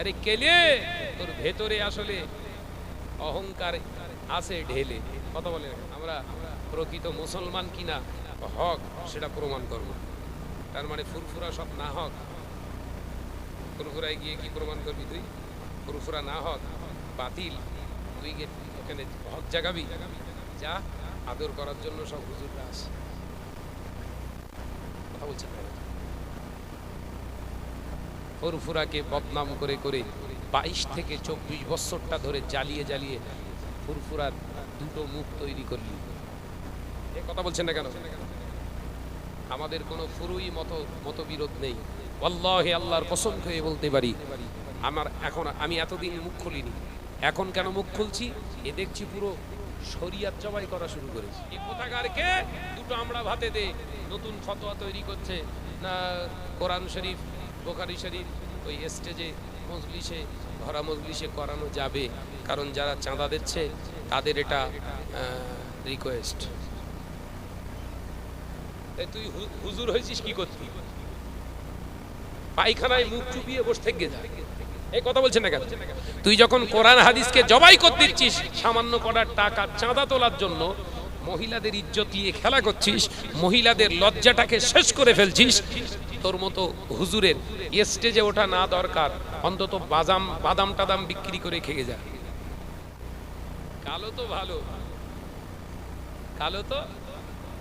আরে কেলে তোর ভেতরে আসলে অহংকার আছে ঢেলে। কথা বলে আমরা প্রকৃত মুসলমান কিনা? হক, সেটা প্রমাণ করব। তার মানে ফুরফুরা সব না হক। ফুরফুরায় গিয়ে কি প্রমাণ করবি তুই? ফুরফুরা না হক, বাতিল। তুই ওখানে হক জাগাবি? যা, আদর করার জন্য সব হুজুররা আসে। কথা বলছেন ফুরফুরাকে বদনাম করে করে বাইশ থেকে চব্বিশ বছরটা ধরে জ্বালিয়ে জ্বালিয়ে ফুরফুরার দুটো মুখ তৈরি করলি। এ কথা বলছেন না কেন? আমাদের কোনো ফুরুই মত, মতবিরোধ নেই। আল্লাহে আল্লাহর কসম খেয়ে বলতে পারি, আমার এখন, আমি এতদিন মুখ খুলিনি। এখন কেন মুখ খুলছি? এ দেখছি পুরো শরিয়াত জবাই করা শুরু করেছে। এই কোথাকারকে দুটো আমরা ভাতে দে, নতুন ফতোয়া তৈরি করছে, না, কোরআন শরীফ বোখারি শরীফ ওই স্টেজে মজলিসে ভরা মজলিসে করানো যাবে। কারণ যারা চাঁদা দিচ্ছে, তাদের এটা রিকোয়েস্ট তুই হুজুর হয়েছিস কি করতি? পায়খানায় মুখ চুপিয়ে বসে থেকে যা। এই কথা বলছেন না কেন? তুই যখন কোরআন হাদিসকে জবাই করতে দিচ্ছিস, সামান্য করার টাকা চাঁদা তোলার জন্য, মহিলাদের ইজ্জত নিয়ে খেলা করছিস, মহিলাদের লজ্জাটাকে শেষ করে ফেলছিস তোর মতো হুজুরের স্টেজে ওঠা না দরকার। অন্তত বাদাম বাদাম টাদাম বিক্রি করে খেয়ে যা। কালো তো ভালো। কালো তো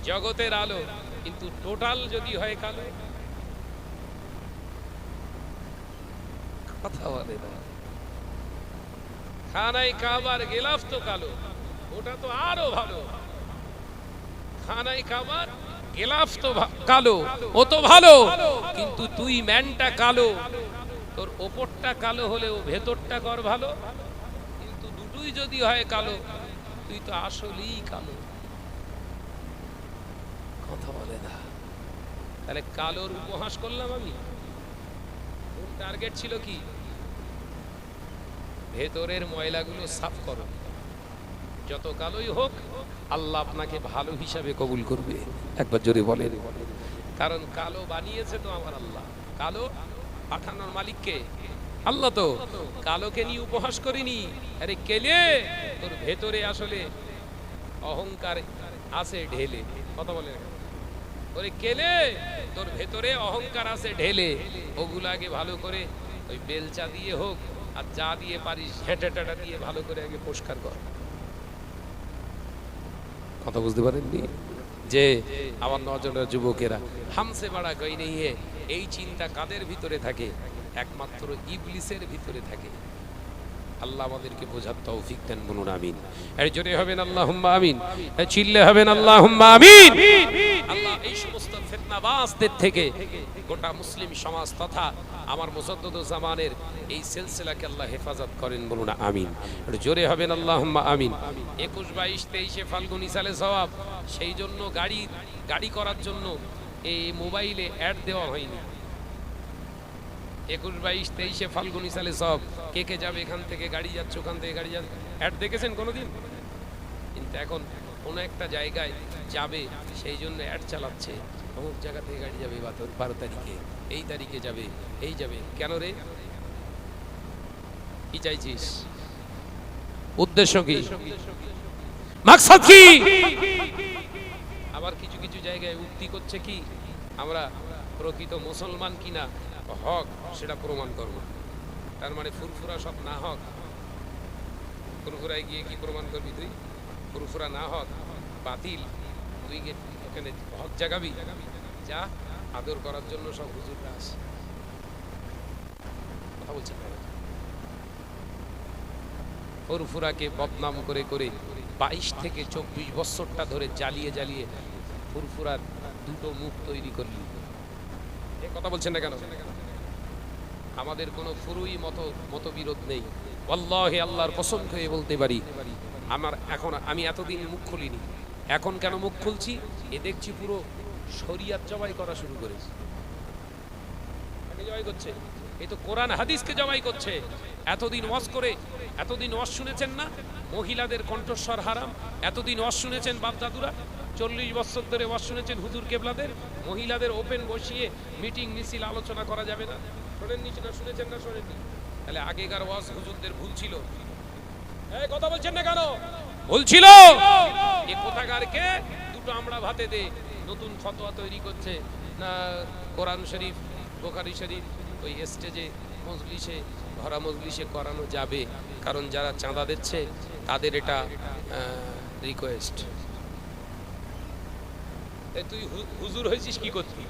জগতের আলো। কিন্তু টোটাল যদি হয় কালো? কথা বলে না। খানায় কাবার গেলাফ তো কালো। ওটা তো আরও ভালো। খানায় কাবার গেলাফ তো কালো, ও তো ভালো, কিন্তু তুই ম্যানটা কালো। তোর ওপরটা কালো হলেও ভেতরটা কর ভালো, কিন্তু দুটোই যদি হয় কালো, তুই তো আসলেই কালো। কথা বলে না। তাহলে কালোর উপহাস করলাম আমি। টার্গেট ছিল কি? ভেতরের ময়লাগুলো সাফ করো। যত কালোই হোক, আল্লাহ আপনাকে ভালো হিসাবে কবুল করবে। একবার জোরে বলেন। কারণ কালো বানিয়েছে তো আমার আল্লাহ। কালো পাঠানোর মালিককে? আল্লাহ তো কালোকে নিয়ে উপহাস করিনি। আরে কেলে? তোর ভেতরে আসলে অহংকার আছে ঢেলে। কথা বলে ওরে কেলে? তোর ভেতরে অহংকার আছে ঢেলে। ওগুলো আগে ভালো করে ওই বেলচা দিয়ে হোক আর যা দিয়ে পারিস, হেঁটে টেটা দিয়ে ভালো করে আগে পরিষ্কার কর। কথা বুঝতে পারেননি? যে আমার নজনের যুবকেরা, হামসে বাড়া গই নেই এই চিন্তা কাদের ভিতরে থাকে? একমাত্র ইবলিসের ভিতরে থাকে। আল্লাহ আমাদেরকে বোঝার তৌফিক দেন বলুন, আমিন। এর জোরে হবেন আল্লাহ আমিন চিল্লে হবেন আল্লাহ আমিন। আল্লাহ এই সমস্ত ফিতনাবাজদের থেকে গোটা মুসলিম সমাজ তথা আমার মুসদ্দুজ্জামানের এই সিলসিলাকে আল্লাহ হেফাজত করেন বলুন আমিন। জোরে হবেন আল্লাহ আমিন। একুশ, বাইশ, তেইশে ফাল্গুনি সালে সওয়াব সেই জন্য গাড়ি গাড়ি করার জন্য এই মোবাইলে অ্যাড দেওয়া হয়নি। একুশ, বাইশ, তেইশে ফাল্গুনি সালে সব কে কে যাবে এখান থেকে? গাড়ি যাচ্ছে ওখান থেকে, গাড়ি যাচ্ছে। অ্যাড দেখেছেন কোনোদিন? কিন্তু এখন কোনো একটা জায়গায় যাবে, সেই জন্য অ্যাড চালাচ্ছে। অমুক জায়গা থেকে গাড়ি যাবে বারো- তারিখে, এই তারিখে যাবে, এই যাবে। কেন রে? কি চাইছিস? উদ্দেশ্য কি? আবার কিছু কিছু জায়গায় উক্তি করছে কি? আমরা প্রকৃত মুসলমান কিনা? হক, সেটা প্রমাণ করব। তার মানে ফুরফুরা সব না হক। ফুরফুরায় গিয়ে কি প্রমাণ করবি তুই? ফুরফুরা না হক, বাতিল। তুই ওখানে হক জাগাবি? যা, আদর করার জন্য সব হুজুররা আসে। কথা বলছেন ফুরফুরাকে বদনাম করে করে বাইশ থেকে চব্বিশ বছরটা ধরে জ্বালিয়ে জ্বালিয়ে ফুরফুরার দুটো মুখ তৈরি করলি। এ কথা বলছেন না কেন? আমাদের কোনো ফুরুই মত, মতবিরোধ নেই। আল্লাহে আল্লাহর কসম খেয়ে বলতে পারি। আমার এখন, আমি এতদিন মুখ খুলিনি। এখন কেন মুখ খুলছি? এ দেখছি পুরো শরিয়াত জবাই করা শুরু করেছে। জবাই করছে? এই তো কোরআন, হাদিসকে জবাই করছে। এতদিন ওয়াজ করে, এতদিন ওয়াজ শুনেছেন না? মহিলাদের কণ্ঠস্বর হারাম। এতদিন ওয়াজ শুনেছেন বাপ দাদুরা? চল্লিশ বছর ধরে ওয়াজ শুনেছেন হুজুর কেবলাদের? মহিলাদের ওপেন বসিয়ে মিটিং, মিছিল আলোচনা করা যাবে না? শোনেননি না শুনেছেন না? শোনেননি? তাহলে আগেকার ওয়াজ হুজুরদের ভুল ছিল। কথা বলছেন না কেন? ভুল ছিল এ কোথাকারকে? দুটো আমরা ভাতে দে। নতুন ফতোয়া তৈরি করছে না কোরআন শরীফ বোখারি শরীফ ওই স্টেজে মজলিসে ভরা মজলিসে করানো যাবে। কারণ যারা চাঁদা দিচ্ছে তাদের এটা রিকোয়েস্ট তুই হুজুর হয়েছিস কি করতি?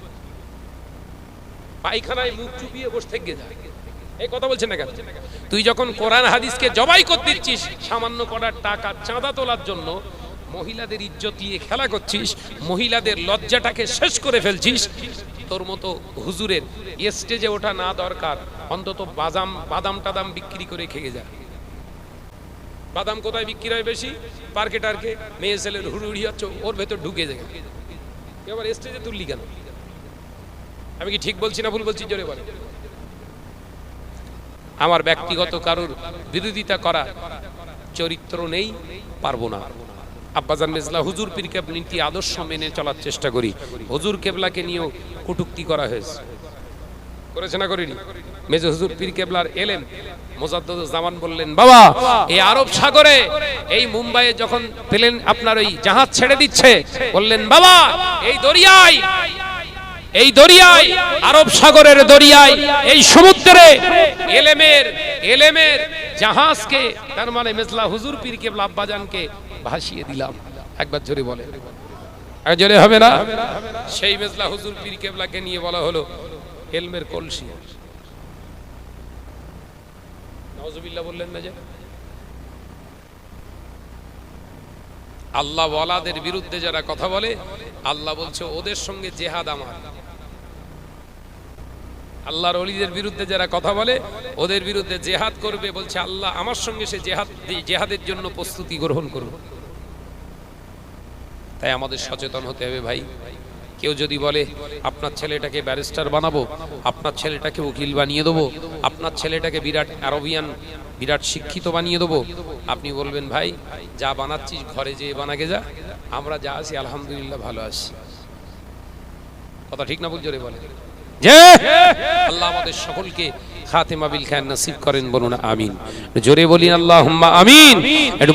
পায়খানায় মুখ চুপিয়ে বসে থেকে যা। এই কথা বলছেন না কেন? তুই যখন কোরআন হাদিসকে জবাই করতে দিচ্ছিস, সামান্য করার টাকা চাঁদা তোলার জন্য মহিলাদের ইজ্জত নিয়ে খেলা করছিস, মহিলাদের লজ্জাটাকে শেষ করে ফেলছিস, তোর মতো হুজুরের স্টেজে ওঠা না দরকার, অন্তত বাদাম বাদাম টাদাম বিক্রি করে খেয়ে যা। বাদাম কোথায় বিক্রি হয় বেশি? পার্কে টার্কে, মেয়ে ছেলের হুড়ুড়ি হচ্ছে, ওর ভেতর ঢুকে যায়। এবার স্টেজে তুললি কেন? আমি কি ঠিক বলছি না ভুল বলছি? জোরে বলে। আমার ব্যক্তিগত কারোর বিরোধিতা করা চরিত্র নেই, পারব না। আব্বাজান মেজলা, হুজুর পীর নীতি আদর্শ মেনে চলার চেষ্টা করি। হুজুর কেবলাকে নিয়েও কটুক্তি করা হয়েছে। করেছে না করিনি? মেজে হুজুর পীর কেবলার এলেন মোজাদ্দদ জামান বললেন, বাবা, এই আরব সাগরে এই মুম্বাইয়ে যখন পেলেন আপনার ওই জাহাজ ছেড়ে দিচ্ছে, বললেন, বাবা, এই দরিয়ায় এই দরিয়ায়, আরব সাগরের দরিয়ায়, এই সমুদ্রে এলেমের এলেমের জাহাজকে, তার মানে মেজলা হুজুর পীর কেবলা আব্বাজানকে ভাসিয়ে দিলাম। একবার জোরে বলে জোরে হবে না? সেই মেজলা হুজুর পীর কেবলাকে নিয়ে বলা হলো এলমের কলসি। নওয়াজুবিল্লাহ বললেন না যে? আল্লাহ ওয়ালাদের বিরুদ্ধে যারা কথা বলে, আল্লাহ বলছে, ওদের সঙ্গে জেহাদ আমার। আল্লাহর অলিদের বিরুদ্ধে যারা কথা বলে, ওদের বিরুদ্ধে জেহাদ করবে, বলছে আল্লাহ আমার সঙ্গে সে জেহাদ জেহাদের জন্য প্রস্তুতি গ্রহণ করবে তাই আমাদের সচেতন হতে হবে ভাই। কেউ যদি বলে, আপনার ছেলেটাকে ব্যারিস্টার বানাবো, আপনার ছেলেটাকে উকিল বানিয়ে দেবো, আপনার ছেলেটাকে বিরাট আরবিয়ান বিরাট শিক্ষিত বানিয়ে দেবো, আপনি বলবেন, ভাই, যা বানাচ্ছিস, ঘরে যেয়ে বানাকে যা, আমরা যা আছি, আলহামদুলিল্লাহ ভালো আছি। কথা ঠিক না বল জোরে বলে। আল্লাহ আমাদের সকলকে খাতেমা বিল খান নসিব করেন বলুন আমিন। জোরে বলি আল্লাহ আমিন। একটু